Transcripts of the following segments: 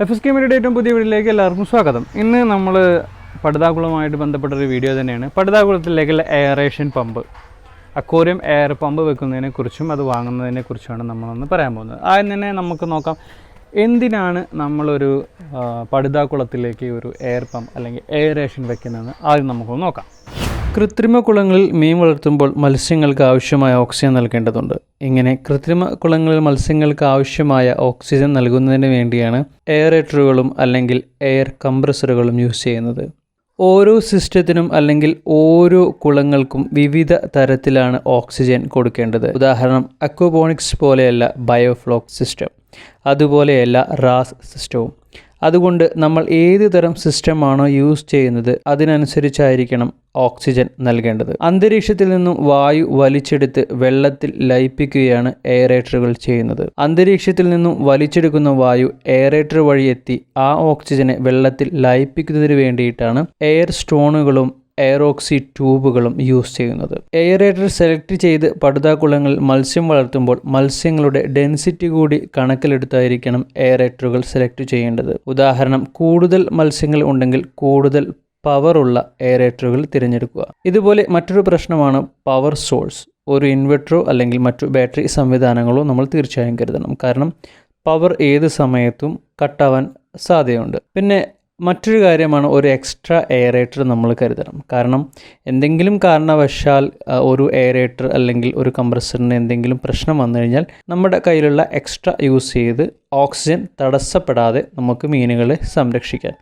F S കെമിയുടെ ഏറ്റവും പുതിയ വീഡിയോയിലേക്ക് എല്ലാവർക്കും സ്വാഗതം. ഇന്ന് നമ്മൾ പടുതാകുളമായിട്ട് ബന്ധപ്പെട്ട ഒരു വീഡിയോ തന്നെയാണ്. പടുതാകുളത്തിലേക്കുള്ള aeration pump aquarium air pump വെക്കുന്നതിനെക്കുറിച്ചും അത് വാങ്ങുന്നതിനെ കുറിച്ചുമാണ് നമ്മളൊന്ന് പറയാൻ പോകുന്നത്. ആദ്യം തന്നെ നമുക്ക് നോക്കാം എന്തിനാണ് നമ്മളൊരു പടുതാകുളത്തിലേക്ക് ഒരു എയർ പമ്പ് അല്ലെങ്കിൽ എയറേഷൻ വെക്കുന്നതെന്ന് ആദ്യം നമുക്കൊന്ന് നോക്കാം. കൃത്രിമ കുളങ്ങളിൽ മീൻ വളർത്തുമ്പോൾ മത്സ്യങ്ങൾക്ക് ആവശ്യമായ ഓക്സിജൻ നൽകേണ്ടതുണ്ട്. ഇങ്ങനെ കൃത്രിമ കുളങ്ങളിൽ മത്സ്യങ്ങൾക്ക് ആവശ്യമായ ഓക്സിജൻ നൽകുന്നതിന് വേണ്ടിയാണ് എയറേറ്ററുകളും അല്ലെങ്കിൽ എയർ കംപ്രസറുകളും യൂസ് ചെയ്യുന്നത്. ഓരോ സിസ്റ്റത്തിനും അല്ലെങ്കിൽ ഓരോ കുളങ്ങൾക്കും വിവിധ തരത്തിലാണ് ഓക്സിജൻ കൊടുക്കേണ്ടത്. ഉദാഹരണം അക്വബോണിക്സ് പോലെയല്ല ബയോഫ്ലോക് സിസ്റ്റം അതുപോലെയല്ല റാസ് സിസ്റ്റവും. അതുകൊണ്ട് നമ്മൾ ഏത് തരം സിസ്റ്റമാണോ യൂസ് ചെയ്യുന്നത് അതിനനുസരിച്ചായിരിക്കണം ഓക്സിജൻ നൽകേണ്ടത്. അന്തരീക്ഷത്തിൽ നിന്നും വായു വലിച്ചെടുത്ത് വെള്ളത്തിൽ ലയിപ്പിക്കുകയാണ് എയറേറ്ററുകൾ ചെയ്യുന്നത്. അന്തരീക്ഷത്തിൽ നിന്നും വലിച്ചെടുക്കുന്ന വായു എയറേറ്റർ വഴി എത്തി ആ ഓക്സിജനെ വെള്ളത്തിൽ ലയിപ്പിക്കുന്നതിന് വേണ്ടിയിട്ടാണ് എയർ സ്റ്റോണുകളും എയറോക്സി ട്യൂബുകളും യൂസ് ചെയ്യുന്നത്. എയറേറ്റർ സെലക്ട് ചെയ്ത് പടുതാക്കുളങ്ങളിൽ മത്സ്യം വളർത്തുമ്പോൾ മത്സ്യങ്ങളുടെ ഡെൻസിറ്റി കൂടി കണക്കിലെടുത്തായിരിക്കണം എയറേറ്ററുകൾ സെലക്ട് ചെയ്യേണ്ടത്. ഉദാഹരണം കൂടുതൽ മത്സ്യങ്ങൾ ഉണ്ടെങ്കിൽ കൂടുതൽ പവറുള്ള എയറേറ്ററുകൾ തിരഞ്ഞെടുക്കുക. ഇതുപോലെ മറ്റൊരു പ്രശ്നമാണ് പവർ സോഴ്സ്. ഒരു ഇൻവെർട്ടറോ അല്ലെങ്കിൽ മറ്റു ബാറ്ററി സംവിധാനങ്ങളോ നമ്മൾ തീർച്ചയായും കരുതണം. കാരണം പവർ ഏത് സമയത്തും കട്ടാവാൻ സാധ്യതയുണ്ട്. പിന്നെ മറ്റൊരു കാര്യമാണ് ഒരു എക്സ്ട്രാ എയറേറ്റർ നമ്മൾ കരുതണം. കാരണം എന്തെങ്കിലും കാരണവശാൽ ഒരു എയറേറ്റർ അല്ലെങ്കിൽ ഒരു കംപ്രസറിന് എന്തെങ്കിലും പ്രശ്നം വന്നു കഴിഞ്ഞാൽ നമ്മുടെ കയ്യിലുള്ള എക്സ്ട്രാ യൂസ് ചെയ്ത് ഓക്സിജൻ തടസ്സപ്പെടാതെ നമുക്ക് മീനുകളെ സംരക്ഷിക്കാൻ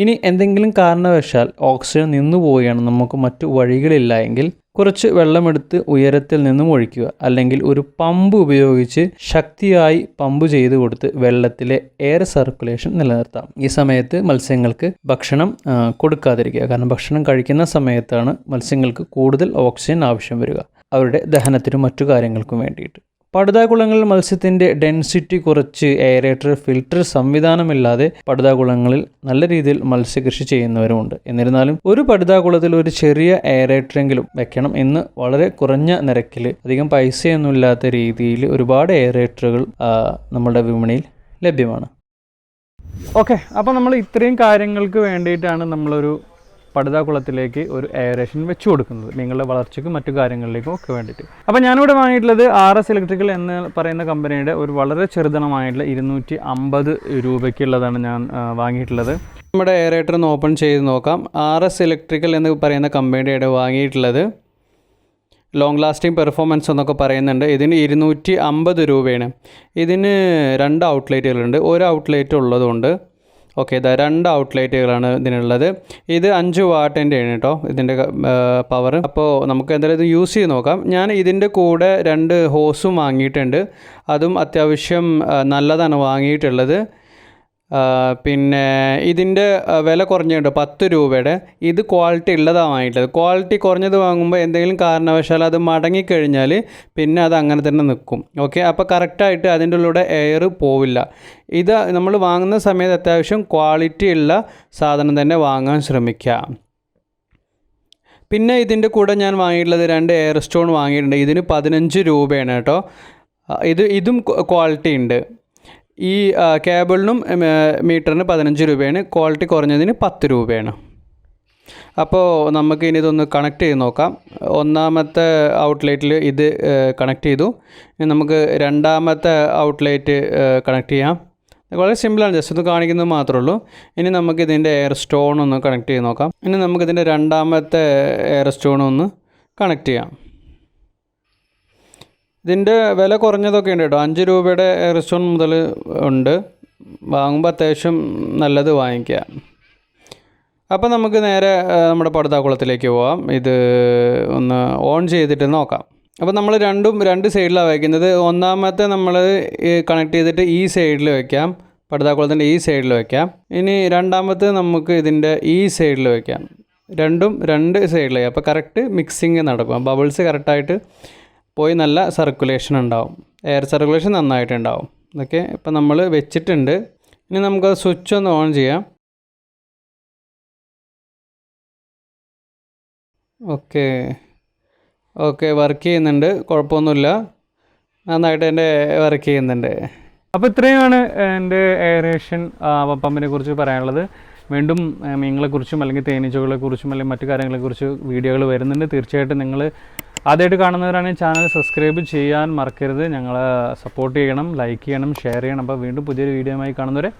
ഇനി എന്തെങ്കിലും കാരണവശാൽ ഓക്സിജൻ നിന്നു പോവുകയാണ് നമുക്ക് മറ്റു വഴികളില്ല എങ്കിൽ കുറച്ച് വെള്ളമെടുത്ത് ഉയരത്തിൽ നിന്നും ഒഴിക്കുക. അല്ലെങ്കിൽ ഒരു പമ്പ് ഉപയോഗിച്ച് ശക്തിയായി പമ്പ് ചെയ്തു കൊടുത്ത് വെള്ളത്തിലെ എയർ സർക്കുലേഷൻ നിലനിർത്താം. ഈ സമയത്ത് മത്സ്യങ്ങൾക്ക് ഭക്ഷണം കൊടുക്കാതിരിക്കുക. കാരണം ഭക്ഷണം കഴിക്കുന്ന സമയത്താണ് മത്സ്യങ്ങൾക്ക് കൂടുതൽ ഓക്സിജൻ ആവശ്യം വരിക. അവരുടെ ദഹനത്തിനും മറ്റു കാര്യങ്ങൾക്കും വേണ്ടിയിട്ട്. പടുതാകുളങ്ങളിൽ മത്സ്യത്തിന്റെ ഡെൻസിറ്റി കുറച്ച് എയറേറ്റർ ഫിൽട്ടർ സംവിധാനമില്ലാതെ പടുതാകുളങ്ങളിൽ നല്ല രീതിയിൽ മത്സ്യകൃഷി ചെയ്യുന്നവരുമുണ്ട്. എന്നിരുന്നാലും ഒരു പടുതാകുളത്തിൽ ഒരു ചെറിയ എയറേറ്ററെങ്കിലും വെക്കണം എന്ന് വളരെ കുറഞ്ഞ നിരക്കിൽ അധികം പൈസയൊന്നുമില്ലാത്ത രീതിയിൽ ഒരുപാട് എയറേറ്ററുകൾ നമ്മുടെ വിപണിയിൽ ലഭ്യമാണ്. ഓക്കെ അപ്പോൾ നമ്മൾ ഇത്രയും കാര്യങ്ങൾക്ക് വേണ്ടിയിട്ടാണ് നമ്മളൊരു പടുതാക്കുളത്തിലേക്ക് ഒരു എയറേഷൻ വെച്ചു കൊടുക്കുന്നത്. നിങ്ങളുടെ വളർച്ചയ്ക്കും മറ്റു കാര്യങ്ങളിലേക്കും ഒക്കെ വേണ്ടിയിട്ട്. അപ്പോൾ ഞാനിവിടെ വാങ്ങിയിട്ടുള്ളത് ആർ എസ് ഇലക്ട്രിക്കൽ എന്ന് പറയുന്ന കമ്പനിയുടെ ഒരു വളരെ ചെറുതണമായിട്ടുള്ള ഇരുന്നൂറ്റി അമ്പത് രൂപയ്ക്കുള്ളതാണ് ഞാൻ വാങ്ങിയിട്ടുള്ളത്. നമ്മുടെ എയറേറ്റർ ഒന്ന് ഓപ്പൺ ചെയ്ത് നോക്കാം. ആർ എസ് ഇലക്ട്രിക്കൽ എന്ന് പറയുന്ന കമ്പനിയുടെ വാങ്ങിയിട്ടുള്ളത്. ലോങ് ലാസ്റ്റിംഗ് പെർഫോമൻസ് എന്നൊക്കെ പറയുന്നുണ്ട്. ഇതിന് ഇരുന്നൂറ്റി അമ്പത് രൂപയാണ്. ഇതിന് രണ്ട് ഔട്ട്ലെറ്റുകളുണ്ട് ഒരു ഔട്ട്ലെറ്റ് ഉള്ളതുകൊണ്ട് ഓക്കെ ഇതാ രണ്ട് ഔട്ട്ലൈറ്റുകളാണ് ഇതിനുള്ളത്. ഇത് അഞ്ച് വാട്ടിന്റെ ആണ് കേട്ടോ ഇതിന്റെ പവർ അപ്പോൾ നമുക്ക് എന്തായാലും ഇത് യൂസ് ചെയ്ത് നോക്കാം. ഞാൻ ഇതിന്റെ കൂടെ രണ്ട് ഹോസും വാങ്ങിയിട്ടുണ്ട്. അതും അത്യാവശ്യം നല്ലതാണ് വാങ്ങിയിട്ടുള്ളത്. പിന്നെ ഇതിന്റെ വില കുറഞ്ഞുണ്ട് പത്ത് രൂപയുടെ. ഇത് ക്വാളിറ്റി ഉള്ളതാണ് വാങ്ങിയിട്ടത് ക്വാളിറ്റി കുറഞ്ഞത് വാങ്ങുമ്പോൾ എന്തെങ്കിലും കാരണവശാൽ അത് മടങ്ങിക്കഴിഞ്ഞാൽ പിന്നെ അത് അങ്ങനെ തന്നെ നിൽക്കും. ഓക്കെ അപ്പോൾ കറക്റ്റായിട്ട് അതിന്റെ ഉള്ളിലൂടെ എയർ പോവില്ല. ഇത് നമ്മൾ വാങ്ങുന്ന സമയത്ത് അത്യാവശ്യം ക്വാളിറ്റി ഉള്ള സാധനം തന്നെ വാങ്ങാൻ ശ്രമിക്കുക. പിന്നെ ഇതിന്റെ കൂടെ ഞാൻ വാങ്ങിയിട്ടുള്ളത് രണ്ട് എയർ സ്റ്റോൺ വാങ്ങിയിട്ടുണ്ട്. ഇതിന് പതിനഞ്ച് രൂപയാണ് കേട്ടോ. ഇത് ഇതും ക്വാളിറ്റി ഉണ്ട്. ഈ കേബിളിനും മീറ്ററിന് പതിനഞ്ച് രൂപയാണ്. ക്വാളിറ്റി കുറഞ്ഞതിന് പത്ത് രൂപയാണ്. അപ്പോൾ നമുക്ക് ഇനി ഇതൊന്ന് കണക്ട് ചെയ്ത് നോക്കാം. ഒന്നാമത്തെ ഔട്ട്ലെറ്റിൽ ഇത് കണക്ട് ചെയ്തു. ഇനി നമുക്ക് രണ്ടാമത്തെ ഔട്ട്ലെറ്റ് കണക്ട് ചെയ്യാം. വളരെ സിമ്പിളാണ് ജസ്റ്റ് ഒന്ന് കാണിക്കുന്നത് മാത്രമേ ഉള്ളൂ ഇനി നമുക്ക് ഇതിന്റെ എയർ സ്റ്റോൺ ഒന്ന് കണക്ട് ചെയ്ത് നോക്കാം. ഇനി നമുക്ക് ഇതിന്റെ രണ്ടാമത്തെ എയർ സ്റ്റോൺ ഒന്ന് കണക്ട് ചെയ്യാം. ഇതിന്റെ വില കുറഞ്ഞതൊക്കെ ഉണ്ട് കേട്ടോ. അഞ്ച് രൂപയുടെ റിസോൺ മുതൽ ഉണ്ട്. വാങ്ങുമ്പോൾ അത്യാവശ്യം നല്ലത് വാങ്ങിക്കുക. അപ്പോൾ നമുക്ക് നേരെ നമ്മുടെ പടുതാക്കുളത്തിലേക്ക് പോവാം. ഇത് ഒന്ന് ഓൺ ചെയ്തിട്ട് നോക്കാം. അപ്പോൾ നമ്മൾ രണ്ടും രണ്ട് സൈഡിലാണ് വയ്ക്കുന്നത്. ഒന്നാമത്തെ നമ്മൾ കണക്ട് ചെയ്തിട്ട് ഈ സൈഡിൽ വയ്ക്കാം. പടുതാക്കുളത്തിന്റെ ഈ സൈഡിൽ വയ്ക്കാം. ഇനി രണ്ടാമത്തെ നമുക്ക് ഇതിന്റെ ഈ സൈഡിൽ വയ്ക്കാം. രണ്ടും രണ്ട് സൈഡിലായി. അപ്പോൾ കറക്റ്റ് മിക്സിങ് നടക്കും. ബബിൾസ് കറക്റ്റായിട്ട് പോയി നല്ല സർക്കുലേഷൻ ഉണ്ടാവും. എയർ സർക്കുലേഷൻ നന്നായിട്ടുണ്ടാവും. ഇതൊക്കെ ഇപ്പം നമ്മൾ വെച്ചിട്ടുണ്ട്. ഇനി നമുക്ക് സ്വിച്ച് ഒന്ന് ഓൺ ചെയ്യാം. ഓക്കെ ഓക്കെ വർക്ക് ചെയ്യുന്നുണ്ട്. കുഴപ്പമൊന്നുമില്ല. നന്നായിട്ട് എന്റെ വർക്ക് ചെയ്യുന്നുണ്ട്. അപ്പോൾ ഇത്രയുമാണ് എന്റെ എയറേഷൻ പമ്പിനെ കുറിച്ച് പറയാനുള്ളത്. വീണ്ടും മീങ്ങളെക്കുറിച്ചും അല്ലെങ്കിൽ തേനീച്ചകളെക്കുറിച്ചും അല്ലെങ്കിൽ മറ്റു കാര്യങ്ങളെക്കുറിച്ച് വീഡിയോകൾ വരുന്നുണ്ട്. തീർച്ചയായിട്ടും നിങ്ങൾ ആദ്യമായിട്ട് കാണുന്നവരാണെങ്കിൽ ചാനൽ സബ്സ്ക്രൈബ് ചെയ്യാൻ മറക്കരുത്. ഞങ്ങളെ സപ്പോർട്ട് ചെയ്യണം ലൈക്ക് ചെയ്യണം ഷെയർ ചെയ്യണം. അപ്പോൾ വീണ്ടും പുതിയൊരു വീഡിയോയുമായി കാണുന്നവരെ